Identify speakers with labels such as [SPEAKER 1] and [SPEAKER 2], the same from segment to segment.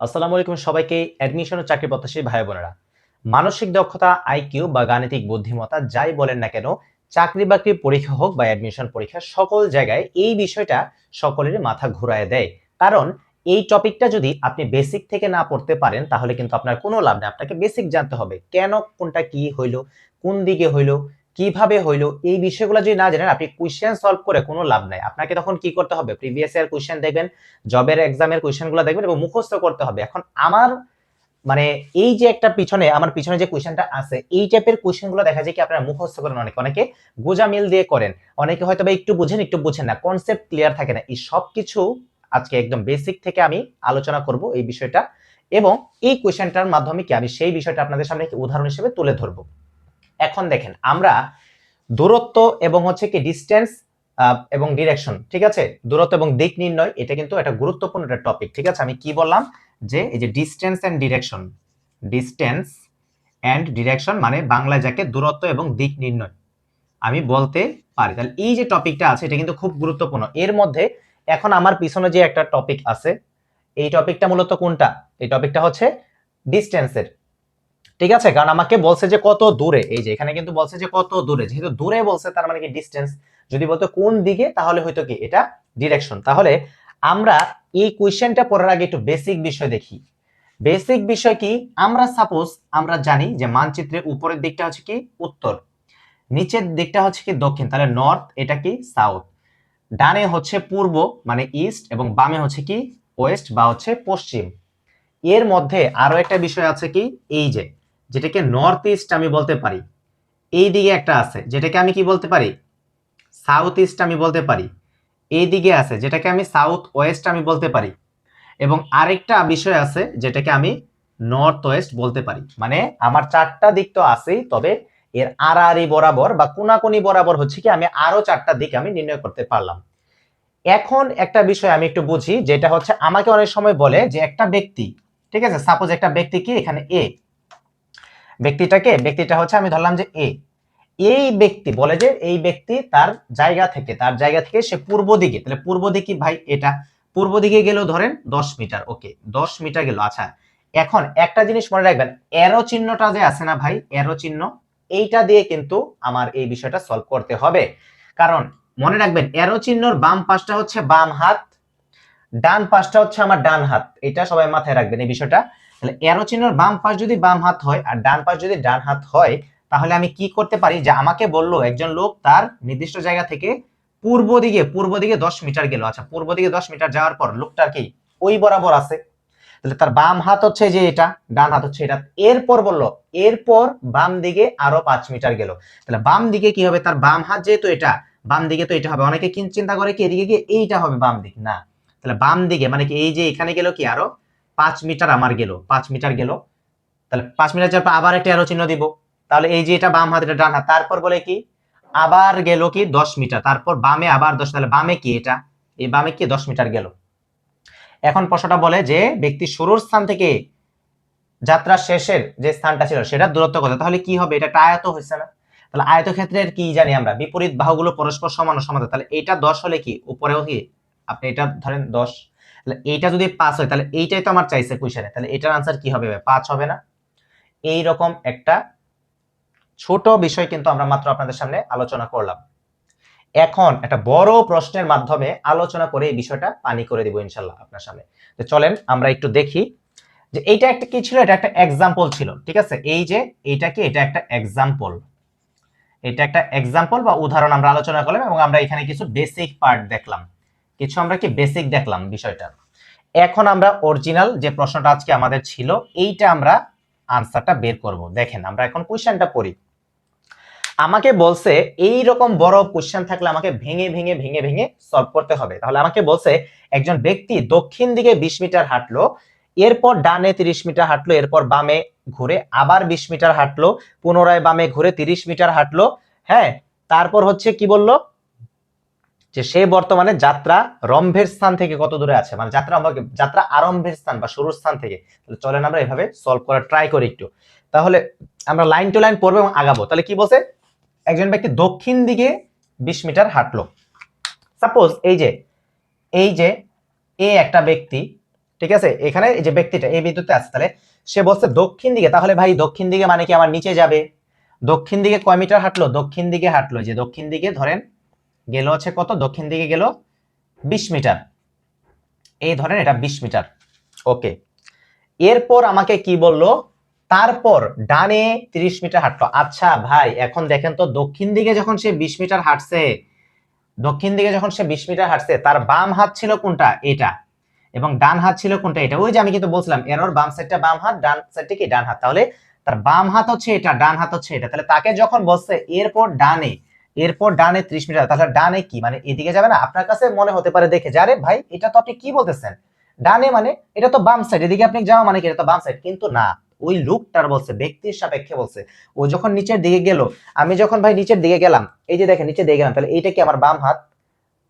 [SPEAKER 1] আসসালামু আলাইকুম সবাইকে অ্যাডমিশন ও চাকরি প্রত্যাশী ভাই বোনেরা। মানসিক দক্ষতা আইকিউ বা গাণিতিক বুদ্ধিমত্তা যাই বলেন না কেন, চাকরি বাকরি পরীক্ষা হোক বা অ্যাডমিশন পরীক্ষা, সকল জায়গায় এই বিষয়টা সকলেরই মাথা ঘুরায় দেয়। কারণ এই টপিকটা যদি আপনি বেসিক থেকে না পড়তে পারেন, তাহলে কিন্তু আপনার কোনো লাভ নেই। আপনাকে বেসিক জানতে হবে, কেন কোনটা কি হইল, কোন দিকে হইল কীভাবে হইল, এই বিষয়গুলো যদি না জানেন, আপনি কোয়েশ্চেন সলভ করে কোনো লাভ নাই। আপনাকে তখন কি করতে হবে? প্রিভিয়াস ইয়ার কোয়েশ্চেন দেখবেন জবের এক্সামের কোয়েশ্চেনগুলো দেখবেন এবং মুখস্থ করতে হবে। এখন আমার মানে এই যে একটা পিছনে, আমার পিছনে যে কোয়েশ্চেনটা আছে, এই টাইপের কোয়েশ্চেনগুলো দেখা যায় কি আপনারা মুখস্থ করেন অনেকে। অনেকে গোজা মিল দিয়ে করেন। অনেকে হয়তো বা একটু বুঝেন একটু বুঝেন না। কনসেপ্ট ক্লিয়ার থাকে না। এই সব কিছু আজকে একদম বেসিক থেকে আমি আলোচনা করব এই বিষয়টা। এবং এই কোয়েশ্চেনটার মাধ্যমে কি আমি সেই বিষয়টা আপনাদের সামনে উদাহরণ হিসেবে তুলে ধরবো। এখন দেখেন, আমরা দূরত্ব এবং হচ্ছে কি ডিস্টেন্স এবং ডিরেকশন ঠিক আছে? দূরত্ব এবং দিক নির্ণয়, এটা কিন্তু একটা গুরুত্বপূর্ণ একটা টপিক ঠিক আছে? আমি কি বললাম? যে এই যে distance and direction distance and direction মানে বাংলা যাকে দূরত্ব এবং দিক নির্ণয়, আমি বলতে পারি। তাহলে এই যে টপিকটা আছে, এটা কিন্তু খুব গুরুত্বপূর্ণ। এর মধ্যে এখন আমার পিছনে যে একটা টপিক আছে, এই টপিকটা মূলত কোনটা? এই টপিকটা হচ্ছে ডিস্টেন্সের ঠিক আছে? কারণ আমাকে বলছে যে কত দূরে? এই যে, এখানে কিন্তু বলছে যে কত দূরে? যেহেতু দূরে বলছে, তার মানে কি ডিস্টেন্স যদি বলতো কোন দিকে, তাহলে হয়তো কি এটা ডিরেকশন তাহলে আমরা এই কোয়েশ্চেনটা পড়ার আগে একটু বেসিক বিষয় দেখি। বেসিক বিষয় কি? আমরা সাপোজ আমরা জানি যে মানচিত্রের উপরের দিকটা হচ্ছে কি? উত্তর। নিচের দিকটা হচ্ছে কি দক্ষিণ? তাহলে নর্থ এটা কি? সাউথ ডানে হচ্ছে পূর্ব মানে ইস্ট এবং বামে হচ্ছে কি? ওয়েস্ট বা হচ্ছে পশ্চিম। এর মধ্যে আরও একটা বিষয় আছে কি? এই যে যেটাকে নর্থ ইস্ট আমি বলতে পারি। এই দিকে একটা আছে, যেটাকে আমি কি বলতে পারি? সাউথ ইস্ট আমি বলতে পারি। এই দিকে আছে, যেটাকে আমি সাউথ ওয়েস্ট আমি বলতে পারি। এবং আরেকটা বিষয় আছে, যেটাকে আমি নর্থ ওয়েস্ট বলতে পারি। মানে আমার চারটা দিক তো আছেই, তবে এর আড়াআড়ি বরাবর বা কোনাকুনি বরাবর হচ্ছে কি, আমি আরও চারটা দিক আমি নির্ণয় করতে পারলাম। এখন একটা বিষয় আমি একটু বুঝি, যেটা হচ্ছে আমাকে অনেক সময় বলে যে একটা ব্যক্তি, ঠিক আছে? সাপোজ একটা ব্যক্তি কি? এখানে এ ব্যক্তিটাকে, ব্যক্তিটা হচ্ছে আমি ধরলাম যে এ এই ব্যক্তি, বলে যে এই ব্যক্তি তার জায়গা থেকে, তার জায়গা থেকে সে পূর্ব দিকে, তাহলে পূর্ব দিকে ভাই এটা, পূর্ব দিকে গেলেও ধরেন দশ মিটার ওকে দশ মিটার গেল আচ্ছা। এখন একটা জিনিস মনে রাখবেন এরো চিহ্নটা যে আছে না ভাই এরো চিহ্ন, এইটা দিয়ে কিন্তু আমার এই বিষয়টা সলভ করতে হবে। কারণ মনে রাখবেন এরো চিহ্নর বাম পাশটা হচ্ছে বাম হাত, ডান পাশটা হচ্ছে আমার ডান হাত, এটা সবাই মাথায় রাখবেন এই বিষয়টা। তাহলে এরো চিহ্নর বাম পাশ যদি বাম হাত হয় আর ডান পাশ যদি ডান হাত হয়, তাহলে আমি কি করতে পারি? যে আমাকে বলল একজন লোক, তার নির্দিষ্ট জায়গা থেকে পূর্ব দিকে পূর্ব দিকে দশ মিটার গেল। আচ্ছা পূর্ব দিকে দশ মিটার যাওয়ার পর লোকটার কি? ওই বরাবর আছে। তাহলে তার বাম হাত হচ্ছে যে এটা, ডান হাত হচ্ছে এটা। এরপর বলল, এরপর বাম দিকে আরও পাঁচ মিটার গেল। তাহলে বাম দিকে কি হবে? তার বাম হাত যেহেতু এটা, বাম দিকে তো এটা হবে। অনেকে চিন্তা করে কি? এদিকে গিয়ে এইটা হবে বাম দিক। না। তাহলে বাম দিকে মানে কি এই যে এখানে গেল কি আরও? পাঁচ মিটার আমার গেল, পাঁচ মিটার গেল। তাহলে পাঁচ মিটার যাওয়ার পর আবার একটা এরো চিহ্ন দিব। তাহলে এই যে এটা বাম হাত ডান হাত তারপর বলে কি? আবার গেল কি? দশ মিটার। তারপর বামে আবার দশ, তাহলে বামে কি এটা? এই বামে কি? দশ মিটার গেল। এখন প্রশ্নটা বলে যে ব্যক্তি শুরুর স্থান থেকে যাত্রা শেষের যে স্থানটা ছিল সেটা দূরত্ব কত? তাহলে কি হবে? এটা আয়ত হয়েছে না? তাহলে আয়ত ক্ষেত্রের কি জানি আমরা? বিপরীত বাহুগুলো পরস্পর সমান সমান্তরাল। তাহলে এটা দশ হলে কি? উপরেও কি? আপনি এটা ধরেন দশ। তাহলে এইটা যদি পাঁচ হয়, তাহলে এইটাই তো আমার চাইছে কুইশনে তাহলে এটার আনসার কি হবে? পাঁচ হবে না। এই রকম একটা ছোট বিষয় কিন্তু আমরা মাত্র আপনাদের সামনে আলোচনা করলাম। এখন একটা বড় প্রশ্নের মাধ্যমে আলোচনা করে এই বিষয়টা পানি করে দিব ইনশাল্লাহ আপনার সামনে। তো চলেন আমরা একটু দেখি যে এইটা একটা কি ছিল? এটা একটা এক্সাম্পল ছিল, ঠিক আছে? এই যে এইটা কি? এটা একটা এক্সাম্পল এটা একটা এক্সাম্পল বা উদাহরণ আমরা আলোচনা করলাম এবং আমরা এখানে কিছু বেসিক পার্ট দেখলাম। কিছু আমরা কি বেসিক দেখলাম বিষয়টা। এখন আমরা অরিজিনাল যে প্রশ্নটা আজকে আমাদের ছিল, এইটা আমরা আনসারটা বের করব। দেখেন, আমরা এখন কোশ্চেনটা পড়ি। আমাকে বলছে এই রকম বড় কোশ্চেন থাকলে আমাকে ভেঙে ভেঙে ভেঙে ভেঙে সলভ করতে হবে। তাহলে আমাকে বলছে, একজন ব্যক্তি দক্ষিণ দিকে বিশ মিটার হাঁটলো, এরপর ডানে তিরিশ মিটার হাঁটলো, এরপর বামে ঘুরে আবার বিশ মিটার হাঁটলো, পুনরায় বামে ঘুরে তিরিশ মিটার হাঁটলো হ্যাঁ তারপর হচ্ছে কি বলল? যে সে বর্তমানে যাত্রা রম্ভের স্থান থেকে কত দূরে আছে? মানে যাত্রা যাত্রা আরম্ভের স্থান বা শুরুর স্থান থেকে। তাহলে চলেন আমরা এভাবে সলভ করার ট্রাই করি একটু। তাহলে আমরা লাইন টু লাইন পড়ব এবং আগাবো। তাহলে কি বলছে? একজন ব্যক্তি দক্ষিণ দিকে বিশ মিটার হাঁটলো। সাপোজ এই যে এই যে এ একটা ব্যক্তি, ঠিক আছে? এখানে এই যে ব্যক্তিটা, এই বিদ্যুতে আছে। তাহলে সে বলছে দক্ষিণ দিকে। তাহলে ভাই, দক্ষিণ দিকে মানে কি আমার নিচে যাবে? দক্ষিণ দিকে কয় মিটার হাঁটলো? দক্ষিণ দিকে হাঁটলো। যে দক্ষিণ দিকে ধরেন গেল হচ্ছে কত? দক্ষিণ দিকে গেল বিশ মিটার। এই ধরেন এটা বিশ মিটার। ওকে এরপর আমাকে কি বলল? তারপর ডানে 30 মিটার হাঁটলো। আচ্ছা ভাই, এখন দেখেন তো, দক্ষিণ দিকে যখন সে 20 মিটার হাঁটছে, দক্ষিণ দিকে যখন সে 20 মিটার হাঁটছে, তার বাম হাত ছিল কোনটা? এটা। এবং ডান হাত ছিল কোনটা? এটা। ওই যে আমি কিন্তু বলছিলাম এরর বাম সাইডটা বাম হাত, ডান সাইডটা কি? ডান হাত। তাহলে তার বাম হাত হচ্ছে এটা, ডান হাত হচ্ছে এটা। তাহলে তাকে যখন বলছে, এরপর ডানে এরপর ডানে 30 মিটার, তাহলে ডানে কি? মানে এদিকে যাবে না, আপনার কাছে মনে হতে পারে দেখে যারে ভাই, এটা তো আপনি কি বলতেছেন? ডানে মানে এটা তো বাম সাইড এদিকে আপনি যাওয়া মানে কি, এটা তো বাম সাইড কিন্তু না, ওই লুকটার বলছে, ব্যক্তির সাপেক্ষে বলছে, ও যখন নিচের দিকে গেল, আমি যখন ভাই নিচের দিকে গেলাম, এই যে দেখেন, নিচের দিকে গেলাম, তাহলে এইটা কি আমার বাম হাত?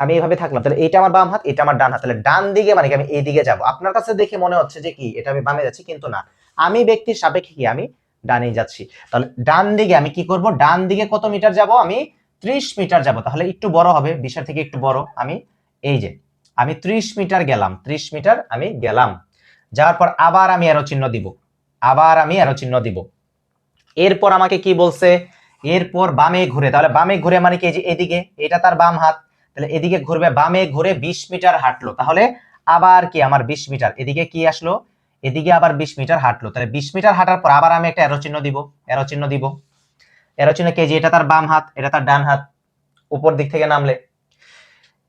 [SPEAKER 1] আমি এইভাবে থাকলাম, তাহলে এইটা আমার বাম হাত, এটা আমার ডান হাত, তাহলে ডান দিকে মানে কি, আমি এই দিকে যাব? আপনার কাছে দেখে মনে হচ্ছে যে কি, এটা আমি বামে যাচ্ছি, কিন্তু না, আমি ব্যক্তির সাপেক্ষে কি, আমি ডানে যাচ্ছি। তাহলে ডান দিকে আমি কি করব? ডান দিকে কত মিটার যাব আমি? 30 মিটার যাব, তাহলে একটু বড় হবে বিশের থেকে একটু বড়। আমি এই যে, আমি 30 মিটার গেলাম 30 মিটার আমি গেলাম। যাওয়ার পর আবার আমি এরো চিহ্ন দিব, আবার আমি এরো চিহ্ন দিব। এরপর আমাকে কি বলছে? এরপর বামে ঘুরে, তাহলে বামে ঘুরে মানে কি এদিকে? এটা তার বাম হাত। তাহলে এদিকে ঘুরবে, বামে ঘুরে 20 মিটার হাঁটলো। তাহলে আবার কি আমার 20 মিটার? এদিকে কি আসলো? এদিকে আবার 20 মিটার হাঁটলো। তাহলে 20 মিটার হাঁটার পর আবার আমি একটা এরো চিহ্ন দিব এরো চিহ্ন দিব। এরো চিহ্ন কে যে এটা তার বাম হাত, এটা তার ডান হাত, উপর দিক থেকে নামলে।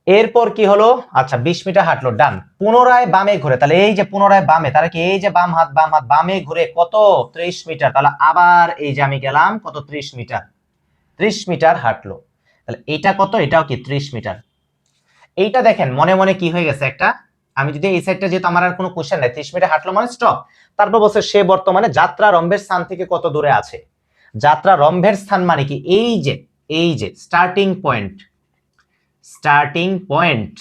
[SPEAKER 1] এরপর কি হলো? আচ্ছা 20 মিটার হাঁটলো, ডান। পুনরায় বামে ঘুরে, তাহলে এই যে পুনরায় বামে তাহলে কি এই যে বাম হাত বাম হাত, বামে ঘুরে কত? 30 মিটার, তাহলে আবার এই যে আমি গেলাম, কত? 30 মিটার। 30 মিটার হাঁটলো। তাহলে এটা কত? এটাও কি 30 মিটার। এইটা দেখেন, মনে মনে কি হয়ে গেছে একটা? আমি যদি এই সাইডটা যেহেতু আমার আর কোনো কোশ্চেন নাই 30 মিটার হাঁটলো মানে স্টপ তারপর বলছে সে বর্তমানে যাত্রা রম্ভের স্থান থেকে কত দূরে আছে? যাত্রা রম্ভের স্থান মানে কি? এই যে এই যে starting point starting point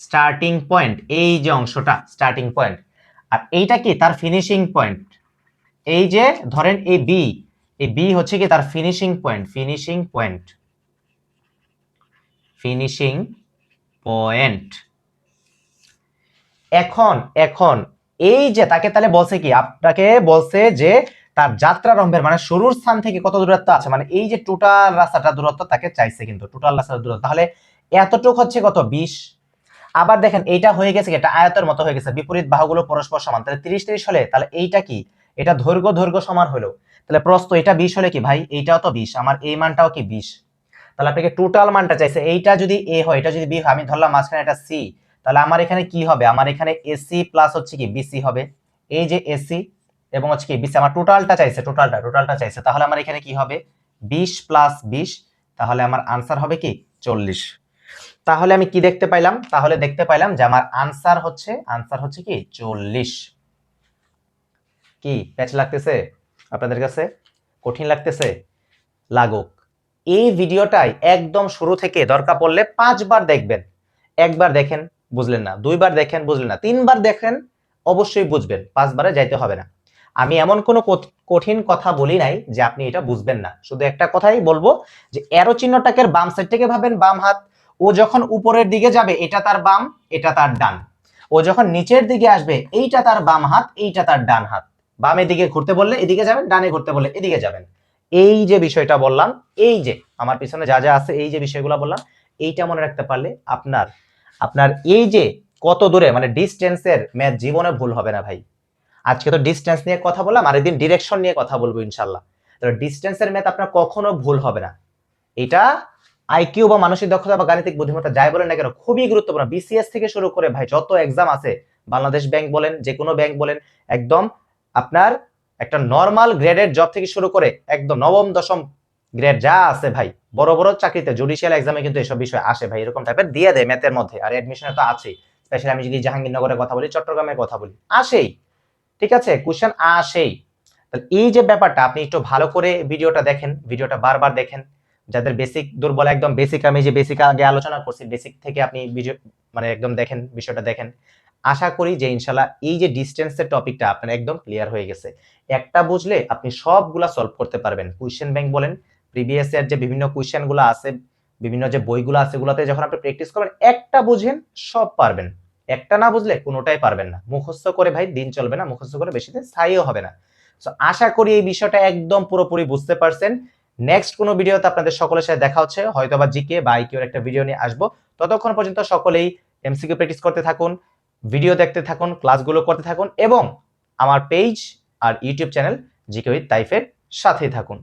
[SPEAKER 1] starting point এই যে অংশটা স্টার্টিং পয়েন্ট আর এইটা কি? তার ফিনিশিং পয়েন্ট এই যে, ধরেন এই বি এই বি হচ্ছে কি তার finishing point finishing point finishing point এখন এখন, এই যে, তাকে তাহলে বলছে কি? আপনাকে বলছে যে তার যাত্রা রম্ভের মানে শুরুর স্থান থেকে কত দূরত্ব আছে? মানে এই যে টোটাল রাস্তাটা দূরত্ব তাকে চাইছে কিন্তু টোটাল রাস্তার দূরত্ব। তাহলে এতটুক হচ্ছে কত? বিশ? আবার দেখেন, এইটা হয়ে গেছে এটা আয়তের মতো হয়ে গেছে। বিপরীত বাহুগুলো পরস্পর সমান। তাহলে তিরিশ তিরিশ হলে, তাহলে এইটা কি? এটা দৈর্ঘ্য দৈর্ঘ্য সমান হলো। তাহলে প্রস্ত এটা বিশ হলে কি ভাই? এইটাও তো বিশ। আমার এই মানটাও কি বিশ? তাহলে আপনাকে টোটাল মানটা চাইছে। এইটা যদি এ হয়, এটা যদি বি হয়, আমি ধরলাম মাঝখানে এটা সি তাহলে আমার এখানে কি হবে? আমার এখানে এসি প্লাস হচ্ছে কি? বিসি হবে। এই যে এসি এবং হচ্ছে কি বিসি আমার টোটালটা চাইছে টোটালটা টোটালটা চাইছে। তাহলে আমার এখানে কি হবে? বিশ প্লাস বিশ, তাহলে আমার আনসার হবে কি? চল্লিশ। তাহলে আমি কি দেখতে পাইলাম? তাহলে দেখতে পাইলাম যে আমার আনসার হচ্ছে আনসার হচ্ছে কি? চল্লিশ। কি, প্যাচ লাগতেছে? আপনাদের কাছে? কঠিন লাগতেছে? লাগুক। এই ভিডিওটাই একদম শুরু থেকে দরকার পড়লে পাঁচবার দেখবেন। একবার দেখেন, বুঝলেন না। দুইবার দেখেন, বুঝলেন না। তিনবার দেখেন, অবশ্যই বুঝবেন। পাঁচবারে যাইতে হবে না। আমি এমন কোনো কঠিন কথা বলি নাই যে আপনি এটা বুঝবেন না। শুধু একটা কথাই বলব যে এরো চিহ্নটাকে বাম সাইড থেকে ভাবেন, বাম হাত। ও যখন উপরের দিকে যাবে, এটা তার বাম, এটা তার ডান। ও যখন নিচের দিকে আসবে, এইটা তার বাম হাত, এইটা তার ডান হাত। বামের দিকে ঘুরতে বললে এদিকে যাবেন, ডানে ঘুরতে বললে এদিকে যাবেন। এই যে বিষয়টা বললাম, এই যে আমার পিছনে যা যা আছে, এই যে বিষয়গুলো বললাম, এইটা মনে রাখতে পারলে আপনার আপনার এই যে কত দূরে মানে ডিস্টেন্সের ম্যাথ জীবনে ভুল হবে না ভাই। আজকে তো ডিস্টেন্স নিয়ে কথা বললাম আর একদিন ডিরেকশন নিয়ে কথা বলব ইনশাল্লাহ। তাহলে ডিস্টেন্সের ম্যাথ আপনার কখনো ভুল হবে না। এটা আইকিউ বা মানসিক দক্ষতা বা গাণিতিক বুদ্ধিমত্তা যাই বলেন না কেন, খুবই গুরুত্বপূর্ণ। বিসিএস থেকে শুরু করে ভাই, যত এক্সাম আছে, বাংলাদেশ ব্যাংক বলেন যে কোনো ব্যাংক বলেন, একদম আপনার একটা নর্মাল গ্রেডের জব থেকে শুরু করে একদম নবম, দশম গ্রেড যা আছে ভাই, বড় বড় চাকরিতে জুডিশিয়াল এক্সামে কিন্তু এসব বিষয় আসে ভাই, এরকম টাইপের দিয়ে দেয় ম্যাথের মধ্যে। আর অ্যাডমিশনে তো আছেই। স্পেশালি আমি যদি জাহাঙ্গীরনগরের কথা বলি, চট্টগ্রামের কথা বলি, আসেই। ঠিক আছে? কোশ্চেন আসেই। তাহলে এই যে ব্যাপারটা, আপনি একটু ভালো করে ভিডিওটা দেখেন, ভিডিওটা বারবার দেখেন। যাদের বেসিক দুর্বল, একদম বেসিক আমি যে বেসিক আগে আলোচনা করছি বেসিক থেকে আপনি ভিডিও মানে একদম দেখেন, বিষয়টা দেখেন। আশা করি যে ইনশাল্লাহ এই যে ডিস্টেন্সের টপিকটা আপনার একদম ক্লিয়ার হয়ে গেছে। একটা বুঝলে আপনি সবগুলা সলভ করতে পারবেন। কোয়েশ্চেন ব্যাংক বলেন প্রিভিয়াস ইয়ার যে বিভিন্ন কোয়েশ্চেনগুলো আছে, বিভিন্ন যে বইগুলো আছে সেগুলোতে যখন আপনি প্র্যাকটিস করবেন, একটা বুঝেন, সব পারবেন। একটা না বুঝলে কোনোটাই পারবেন না। মুখস্থ করে ভাই দিন চলবে না, মুখস্থ করে বেশি দিন স্থায়ীও হবে না। সো আশা করি এই বিষয়টা একদম পুরোপুরি বুঝতে পারছেন। নেক্সট কোনো ভিডিওতে আপনাদের সকলের সাথে দেখা হচ্ছে হয়তো বা জিকে বা আইকিউর একটা ভিডিও নিয়ে আসব। ততক্ষণ পর্যন্ত সকলেই এমসিকিউ প্র্যাকটিস করতে থাকুন, ভিডিও দেখতে থাকুন, ক্লাসগুলো করতে থাকুন এবং আমার পেজ আর ইউটিউব চ্যানেল জিকে উইথ তাইফের সাথেই থাকুন।